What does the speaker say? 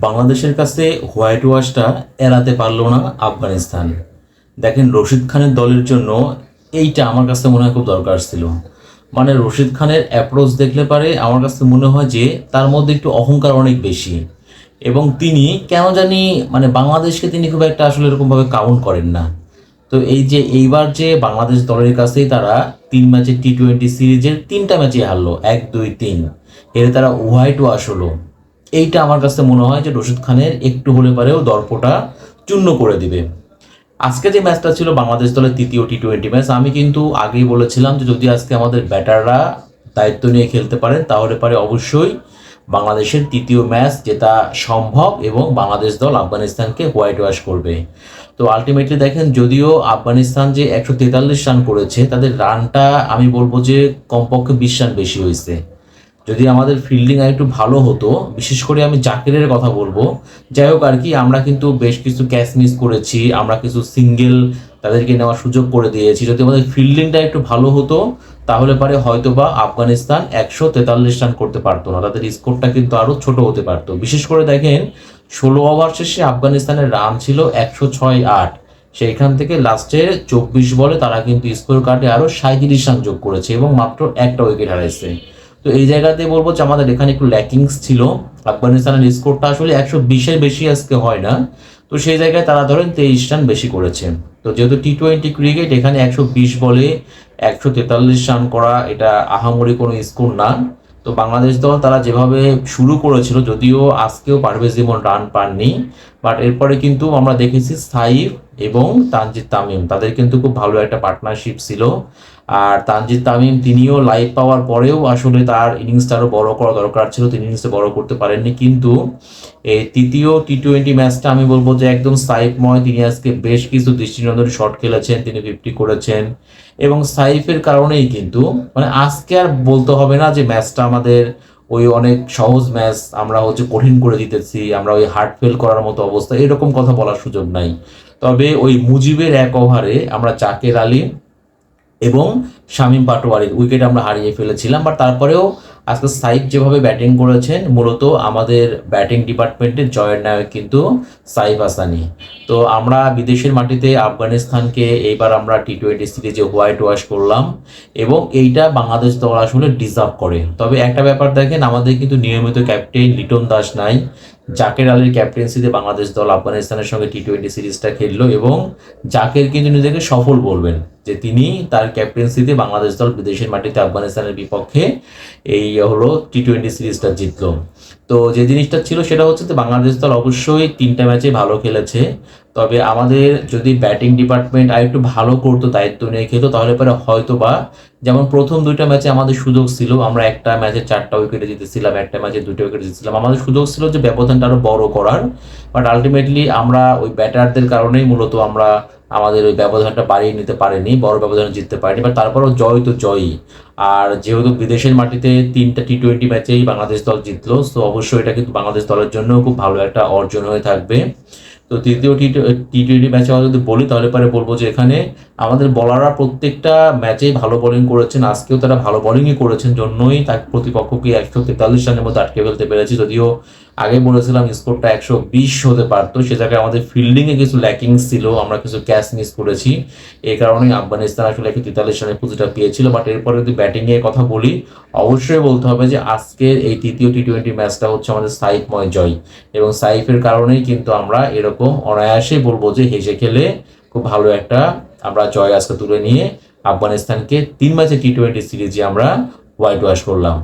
বাংলাদেশের কাছে হোয়াইট ওয়াশটা এড়াতে পারল না আফগানিস্তান। দেখেন রশিদ খানের দলের জন্য এইটা আমার কাছে মনে হয় খুব দরকার ছিল। মানে রশিদ খানের অ্যাপ্রোচ দেখলে পারে আমার কাছে মনে হয় যে তার মধ্যে একটু অহংকার অনেক বেশি। এবং তিনি কেন জানি মানে বাংলাদেশকে তিনি খুব একটা আসলে এরকমভাবে কাউন্ট করেন না। তো এই যে এইবার যে বাংলাদেশ দলের কাছেই তারা তিন ম্যাচের টি টোয়েন্টি সিরিজের তিনটা ম্যাচে হারলো, এক, দুই, তিন। এর তারা হোয়াইট ওয়াশ হলো। এইটা আমার কাছে মনে হয় যে রশিদ খানের একটু হলে পারেও দর্পটা চূর্ণ করে দিবে। আজকে যে ম্যাচটা ছিল বাংলাদেশ দলের তৃতীয় টি টোয়েন্টি ম্যাচ, আমি কিন্তু আগেই বলেছিলাম যে যদি আজকে আমাদের ব্যাটাররা দায়িত্ব নিয়ে খেলতে পারেন, তাহলে পারে অবশ্যই বাংলাদেশের তৃতীয় ম্যাচ যেটা সম্ভব এবং বাংলাদেশ দল আফগানিস্তানকে হোয়াইট ওয়াশ করবে। তো আলটিমেটলি দেখেন, যদিও আফগানিস্তান যে একশো তেতাল্লিশ রান করেছে, তাদের রানটা আমি বলব যে কমপক্ষে বিশ রান বেশি হয়েছে। যদি আমাদের ফিল্ডিং আর একটু ভালো হতো, বিশেষ করে আমি জাকিরের কথা বলব, যাই হোক আর কি, আমরা কিন্তু বেশ কিছু ক্যাচ মিস করেছি, আমরা কিছু সিঙ্গেল তাদেরকে নেওয়ার সুযোগ করে দিয়েছি। যদি আমাদের ফিল্ডিংটা একটু ভালো হতো, তাহলে পারে হয়তো বা আফগানিস্তান একশো তেতাল্লিশ রান করতে পারতো না, তাদের স্কোরটা কিন্তু আরও ছোট হতে পারতো। বিশেষ করে দেখেন, ষোলো ওভার শেষে আফগানিস্তানের রান ছিল একশো ছয় আট। সেইখান থেকে লাস্টে চব্বিশ বলে তারা কিন্তু স্কোর কার্ডে আরও সাঁত্রিশ রান যোগ করেছে এবং মাত্র একটা উইকেট হারাইছে। তো এই জায়গাতে বলব যে আমাদের এখানে একটু ল্যাকিংস ছিল। আফগানিস্তানের স্কোরটা আসলে একশো বিশের বেশি আজকে হয় না। তো সেই জায়গায় তারা ধরেন তেইশ রান বেশি করেছে। তো যেহেতু টি টোয়েন্টি ক্রিকেট এখানে একশো বিশ বলে একশো তেতাল্লিশ রান করা এটা আহামরি কোনো স্কোর না। তো বাংলাদেশ দল তারা যেভাবে শুরু করেছিল যদিও আজকেও পারভেজ যেমন রান পাননি। বাট এরপরে কিন্তু আমরা দেখেছি সাইফ এবং তানজিদ তামিম। তাদের কিন্তু খুব ভালো একটা পার্টনারশিপ ছিল। আর তানজিদ তামিম তিনিও লাইভ পাওয়ার পরেও আসলে তার ইনিংসটা আরও বড় করা দরকার ছিল। তিনি ইনিংসটা বড় করতে পারেননি। কিন্তু এই তৃতীয় টি টোয়েন্টি ম্যাচটা আমি বলব যে একদম সাইফময়। তিনি আজকে বেশ কিছু দৃষ্টিনন্দন শট খেলেছেন। তিনি ফিফটি করেছেন। এবং সাইফের কারণেই কিন্তু মানে আজকে আর বলতে হবে না যে ম্যাচটা আমাদের ওই অনেক সহজ ম্যাচ আমরা হচ্ছে কঠিন করে দিতেছি, আমরা ওই হার্ট ফেল করার মতো অবস্থা, এরকম কথা বলার সুযোগ নাই। তবে ওই মুজিবের এক ওভারে আমরা চাকের আলী এবং শামীম পাটোয়ারির উইকেট আমরা হারিয়ে ফেলেছিলাম বা তারপরেও আজকে সাইফ যেভাবে ব্যাটিং করেছেন, মূলত আমাদের ব্যাটিং ডিপার্টমেন্টের জয়ের নায়ক কিন্তু সাইফ আসানি তো আমরা বিদেশের মাটিতে আফগানিস্তানকে এইবার আমরা টি টোয়েন্টি সিরিজে হোয়াইট ওয়াশ করলাম এবং এইটা বাংলাদেশ দল আসলে ডিজার্ভ করে। তবে একটা ব্যাপার দেখেন, আমাদের কিন্তু নিয়মিত ক্যাপ্টেন লিটন দাস নাই, জাকের আলীর ক্যাপ্টেন্সিতে বাংলাদেশ দল আফগানিস্তানের সঙ্গে টি টোয়েন্টি সিরিজটা খেললো এবং জাকের কিন্তু নিজেকে সফল বলবেন যে তিনি তার ক্যাপ্টেন্সিতে বাংলাদেশ দল বিদেশের মাটিতে আফগানিস্তানের বিপক্ষে এই হলো টি টোয়েন্টি সিরিজটা জিতলো। তো যে জিনিসটা ছিল সেটা হচ্ছে যে বাংলাদেশ দল অবশ্যই তিনটা ম্যাচে ভালো খেলেছে। তবে আমাদের যদি ব্যাটিং ডিপার্টমেন্ট আর একটু ভালো করতো দায়িত্ব নিয়ে খেলতো, তাহলে পরে হয়তো বা যেমন প্রথম দুইটা ম্যাচে আমাদের সুযোগ ছিল, আমরা একটা ম্যাচে চারটা উইকেটে জিতেছিলাম, একটা ম্যাচে দুটো উইকেটে জিতেছিলাম। আমাদের সুযোগ ছিল যে ব্যবধানটা আরও বড় করার। বাট আলটিমেটলি আমরা ওই ব্যাটারদের কারণেই মূলত আমরা আমাদের ওই ব্যবধানটা বাড়িয়ে নিতে পারেনি, বড় ব্যবধানে জিততে পারেনি বাট তারপরেও জয় তো জয়ই। আর যেহেতু বিদেশের মাটিতে তিনটা টি টোয়েন্টি ম্যাচেই বাংলাদেশ দল জিতলো তো অবশ্যই এটা কিন্তু বাংলাদেশ দলের জন্য খুব ভালো একটা অর্জন হয়ে থাকবে। তো তৃতীয় টি টি টোয়েন্টি ম্যাচে আমরা যদি বলি, তাহলে পরে বলব যে এখানে আমাদের বলাররা প্রত্যেকটা ম্যাচেই ভালো বোলিং করেছেন। আজকেও তারা ভালো বোলিংই করেছেন জন্যই তার প্রতিপক্ষকে একশো তেতাল্লিশ রানের মধ্যে আটকে ফেলতে পেরেছি। যদিও আগে বলেছিলাম স্কোরটা একশো বিশ হতে পারতো, সে জায়গায় আমাদের ফিল্ডিংয়ে কিছু ল্যাকিংস ছিল, আমরা কিছু ক্যাচ মিস করেছি। এই কারণেই আফগানিস্তান আসলে একশো তেতাল্লিশ রানের পুঁজিটা পেয়েছিল। বাট এরপরে যদি ব্যাটিংয়ের কথা বলি, অবশ্যই বলতে হবে যে আজকের এই তৃতীয় টি টোয়েন্টি ম্যাচটা হচ্ছে আমাদের সাইফময় জয়। এবং সাইফের কারণেই কিন্তু আমরা এরকম অনায়াসে বলব যে হেসে খেলে খুব ভালো একটা আমরা জয় আজকে তুলে নিয়ে আফগানিস্তানকে তিন ম্যাচে টি টোয়েন্টি সিরিজে আমরা হোয়াইট ওয়াশ করলাম।